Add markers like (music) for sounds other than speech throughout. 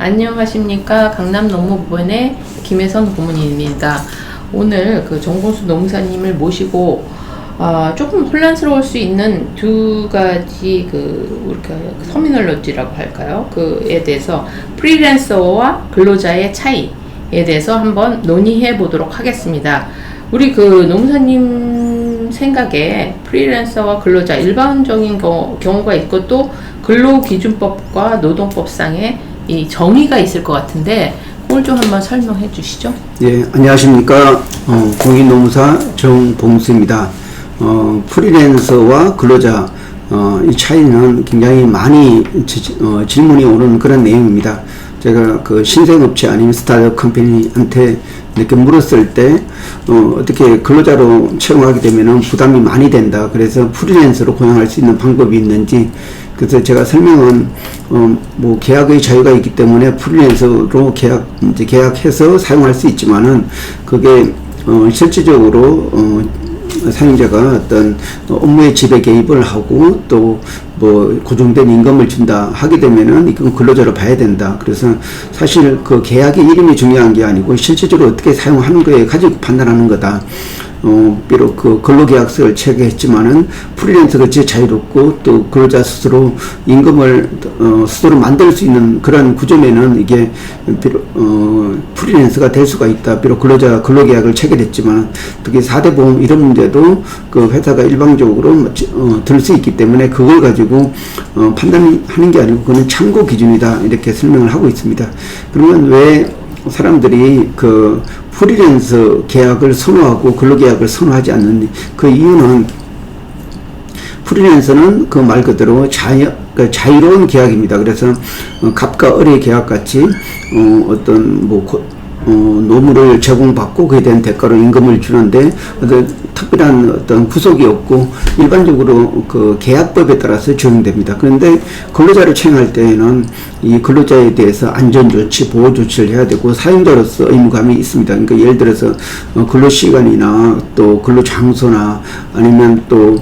안녕하십니까 강남 농무부원의 김혜선 고문입니다. 오늘 그 정봉수 농사님을 모시고 아, 조금 혼란스러울 수 있는 두 가지 그 우리가 터미널로지라고 할까요? 그에 대해서 프리랜서와 근로자의 차이에 대해서 한번 논의해 보도록 하겠습니다. 우리 그 농사님 생각에 프리랜서와 근로자 일반적인 경- 경우가 있고 또 근로기준법과 노동법상의 이 정의가 있을 것 같은데 그걸 좀 한번 설명해 주시죠. 예, 안녕하십니까. 어, 공인노무사 정봉수입니다. 어, 프리랜서와 근로자, 어, 이 차이는 굉장히 많이 지, 어, 질문이 오는 그런 내용입니다. 제가 그 신생업체 아니면 스타트업 컴퍼니한테 이렇게 물었을 때, 어, 어떻게 근로자로 채용하게 되면은 부담이 많이 된다. 그래서 프리랜서로 고용할 수 있는 방법이 있는지, 그래서 제가 설명은 어, 뭐 계약의 자유가 있기 때문에 프리랜서로 계약 이제 계약해서 사용할 수 있지만은 그게 어, 실질적으로 어, 사용자가 어떤 업무의 지배 개입을 하고 또 뭐 고정된 임금을 준다 하게 되면은 이건 근로자로 봐야 된다. 그래서 사실 그 계약의 이름이 중요한 게 아니고 실질적으로 어떻게 사용하는 거에 가지고 판단하는 거다. 어, 비록 그 근로계약서를 체결했지만은 프리랜서가 제 자유롭고 또 근로자 스스로 임금을 어, 스스로 만들 수 있는 그런 구조면은 이게 비록 어, 프리랜서가 될 수가 있다. 비록 근로자 근로계약을 체결했지만 특히 4대 보험 이런 문제도 그 회사가 일방적으로 어, 들 수 있기 때문에 그걸 가지고 어, 판단하는 게 아니고 그거는 참고 기준이다 이렇게 설명을 하고 있습니다. 그러면 왜 사람들이 그 프리랜서 계약을 선호하고 근로계약을 선호하지 않는 그 이유는 프리랜서는 그 말 그대로 자유, 그 자유로운 계약입니다. 그래서 어, 갑과 을의 계약 같이 어, 어떤 뭐 고, 어, 노무를 제공받고 그에 대한 대가로 임금을 주는데 어떤 특별한 어떤 구속이 없고 일반적으로 그 계약법에 따라서 적용됩니다. 그런데 근로자를 채용할 때에는 이 근로자에 대해서 안전조치, 보호조치를 해야 되고 사용자로서 의무감이 있습니다. 그러니까 예를 들어서 어, 근로시간이나 또 근로장소나 아니면 또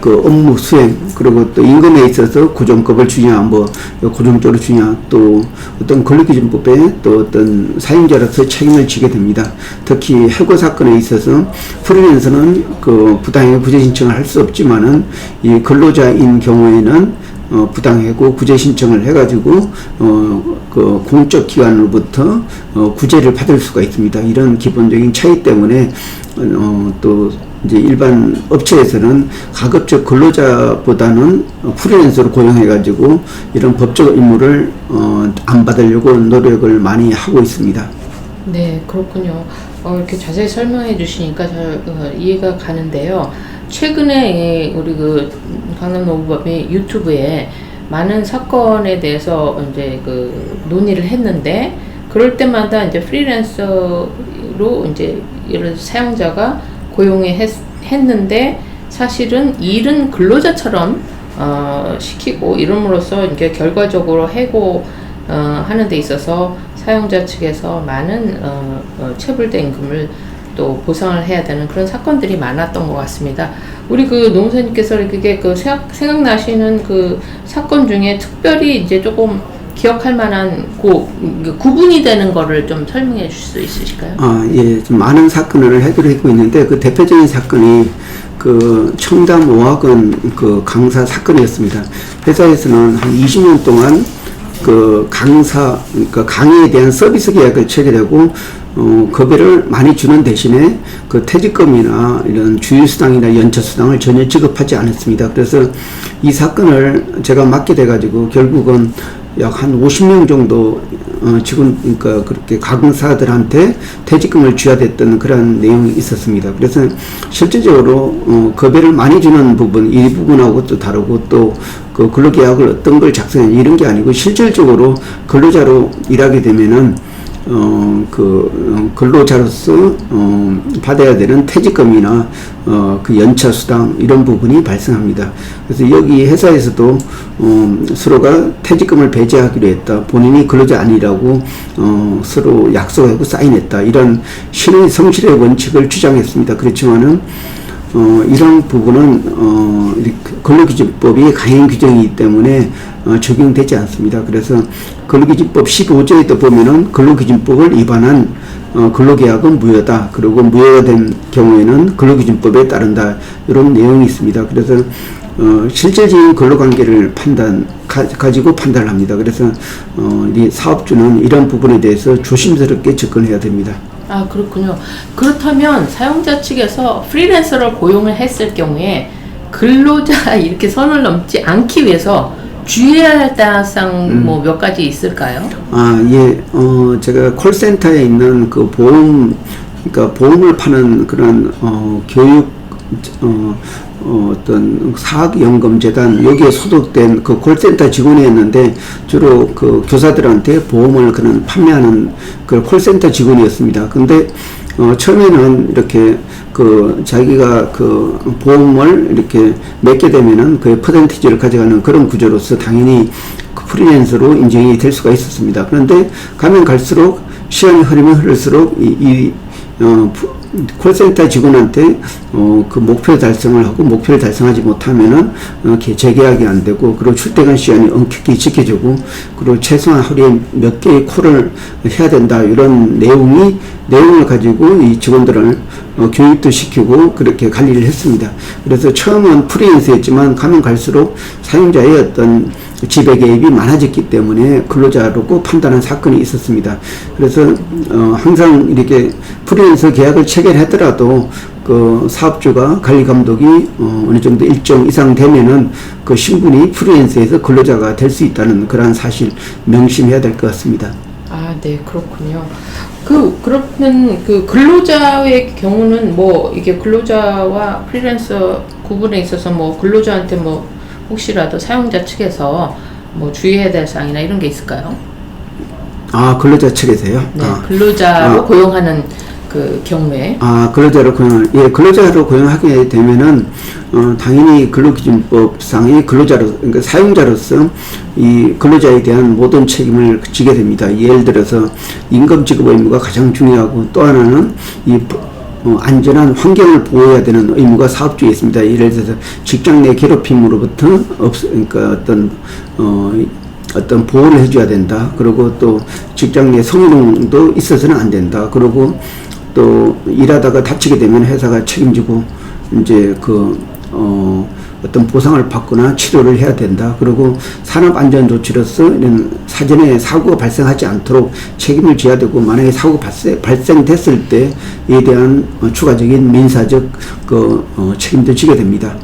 그 업무 수행 그리고 또 임금에 있어서 고정급을 주냐 뭐 고정적으로 주냐 또 어떤 근로기준법에 또 어떤 사용자로서 책임을 지게 됩니다. 특히 해고 사건에 있어서 프리랜서는 그 부당해 구제 신청을 할 수 없지만은 이 근로자인 경우에는 어, 부당해고 구제 신청을 해가지고 어, 그 공적 기관으로부터 어, 구제를 받을 수가 있습니다. 이런 기본적인 차이 때문에 어, 또 이제 일반 업체에서는 가급적 근로자보다는 프리랜서로 고용해가지고 이런 법적 의무를 어, 안 받으려고 노력을 많이 하고 있습니다. 네, 그렇군요. 어, 이렇게 자세히 설명해 주시니까 잘 어, 이해가 가는데요. 최근에 우리 그 강남 노부법이 유튜브에 많은 사건에 대해서 이제 그 논의를 했는데 그럴 때마다 이제 프리랜서로 이제 이런 사용자가 고용에 했, 했는데 사실은 일은 근로자처럼 어, 시키고 이름으로써 이게 결과적으로 해고 어, 하는 데 있어서 사용자 측에서 많은 어, 어, 체불대 임금을 또 보상을 해야 되는 그런 사건들이 많았던 것 같습니다. 우리 그 농사님께서 그게 그 생각, 생각나시는 그 사건 중에 특별히 이제 조금 기억할 만한 고, 그 구분이 되는 거를 좀 설명해 주실 수 있으실까요? 아, 예, 좀 많은 사건을 해결하고 있는데 그 대표적인 사건이 그 청담 오학원 그 강사 사건이었습니다. 회사에서는 한 20년 동안 그 강사, 그러니까 강의에 대한 서비스 계약을 체결하고 어, 급여를 많이 주는 대신에 그 퇴직금이나 이런 주휴수당이나 연차수당을 전혀 지급하지 않았습니다. 그래서 이 사건을 제가 맡게 돼가지고 결국은 약 한 50명 정도 어, 지금 그러니까 그렇게 가공사들한테 퇴직금을 줘야 됐던 그런 내용이 있었습니다. 그래서 실질적으로 어, 급여를 많이 주는 부분 이 부분하고 또 다르고 또 그 근로계약을 어떤 걸 작성해 이런 게 아니고 실질적으로 근로자로 일하게 되면은 어, 그, 어, 근로자로서, 어, 받아야 되는 퇴직금이나, 어, 그 연차 수당, 이런 부분이 발생합니다. 그래서 여기 회사에서도, 어, 서로가 퇴직금을 배제하기로 했다. 본인이 근로자 아니라고, 어, 서로 약속하고 사인했다. 이런 신의 성실의 원칙을 주장했습니다. 그렇지만은, 어, 이런 부분은 어, 근로기준법이 강행 규정이기 때문에 어, 적용되지 않습니다. 그래서 근로기준법 15조에도 보면은 근로기준법을 위반한 어, 근로계약은 무효다. 그리고 무효가 된 경우에는 근로기준법에 따른다. 이런 내용이 있습니다. 그래서 어, 실질적인 근로관계를 판단 가, 가지고 판단을 합니다. 그래서 어, 이 사업주는 이런 부분에 대해서 조심스럽게 접근해야 됩니다. 아 그렇군요. 그렇다면 사용자 측에서 프리랜서를 고용을 했을 경우에 근로자 (laughs) 이렇게 선을 넘지 않기 위해서 주의해야 할 사항 뭐 몇 가지 있을까요? 아, 예, 어, 제가 콜센터에 있는 그 보험, 그러니까 보험을 파는 그런, 어, 교육, 어, 어, 어떤 사학연금재단, 여기에 소속된 그 콜센터 직원이었는데, 주로 그 교사들한테 보험을 그런 판매하는 그 콜센터 직원이었습니다. 근데, 어, 처음에는 이렇게 그 자기가 그 보험을 이렇게 맺게 되면은 그 퍼센티지를 가져가는 그런 구조로서 당연히 그 프리랜서로 인정이 될 수가 있었습니다. 그런데 가면 갈수록 시간이 흐르면 흐를수록 이, 이 어, 프- 콜센터 직원한테 어, 그 목표 달성을 하고 목표를 달성하지 못하면은 어, 개- 재계약이 안 되고 그리고 출퇴근 시간이 엄격히 지켜지고 그리고 최소한 하루에 몇 개의 콜을 해야 된다 이런 내용이 내용을 가지고 이 직원들을 어, 교육도 시키고 그렇게 관리를 했습니다. 그래서 처음은 프리랜서였지만 가면 갈수록 사용자의 어떤 지배 개입이 많아졌기 때문에 근로자로 꼭 판단한 사건이 있었습니다. 그래서 어, 항상 이렇게 프리랜서 계약을 체결하더라도 그 사업주가 관리 감독이 어, 어느 정도 일정 이상 되면은 그 신분이 프리랜서에서 근로자가 될 수 있다는 그러한 사실 명심해야 될 것 같습니다. 아, 네, 그렇군요. 그 그러면 그 근로자의 경우는 뭐 이게 근로자와 프리랜서 구분에 있어서 뭐 근로자한테 뭐 혹시라도 사용자 측에서 뭐 주의해야 될 사항이나 이런 게 있을까요? 아 근로자 측에서요? 네, 아. 근로자로 아. 고용하는 그 경우에 아, 근로자로 고용, 예, 근로자로 고용하게 되면은, 어, 당연히 근로기준법상의 근로자로, 그러니까 사용자로서 이 근로자에 대한 모든 책임을 지게 됩니다. 예를 들어서 임금 지급 의무가 가장 중요하고 또 하나는 이 어, 안전한 환경을 보호해야 되는 의무가 사업주에 있습니다. 예를 들어서 직장 내 괴롭힘으로부터 없, 그러니까 어떤, 어, 어떤 보호를 해줘야 된다. 그리고 또 직장 내 성희롱도 있어서는 안 된다. 그리고 또 일하다가 다치게 되면 회사가 책임지고 이제 그, 어, 어떤 보상을 받거나 치료를 해야 된다. 그리고 산업안전조치로서 이런 사전에 사고가 발생하지 않도록 책임을 져야 되고 만약에 사고 발생, 발생됐을 때에 대한 어, 추가적인 민사적 그 어, 책임도 지게 됩니다.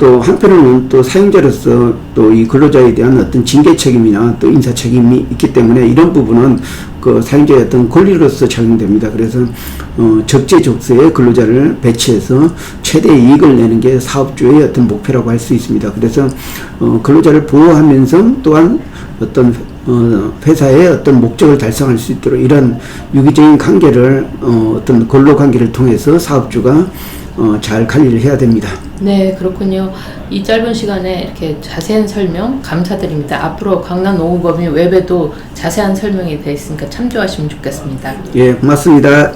또 한편으로는 또 사용자로서 또 이 근로자에 대한 어떤 징계 책임이나 또 인사 책임이 있기 때문에 이런 부분은 그 사용자의 어떤 권리로서 적용됩니다. 그래서 어 적재적소에 근로자를 배치해서 최대 이익을 내는 게 사업주의 어떤 목표라고 할 수 있습니다. 그래서 어 근로자를 보호하면서 또한 어떤 어, 회사의 어떤 목적을 달성할 수 있도록 이런 유기적인 관계를 어, 어떤 근로 관계를 통해서 사업주가 어, 잘 관리를 해야 됩니다. 네, 그렇군요. 이 짧은 시간에 이렇게 자세한 설명 감사드립니다. 앞으로 강남 노후법인 웹에도 자세한 설명이 되어 있으니까 참조하시면 좋겠습니다. 예, 고맙습니다.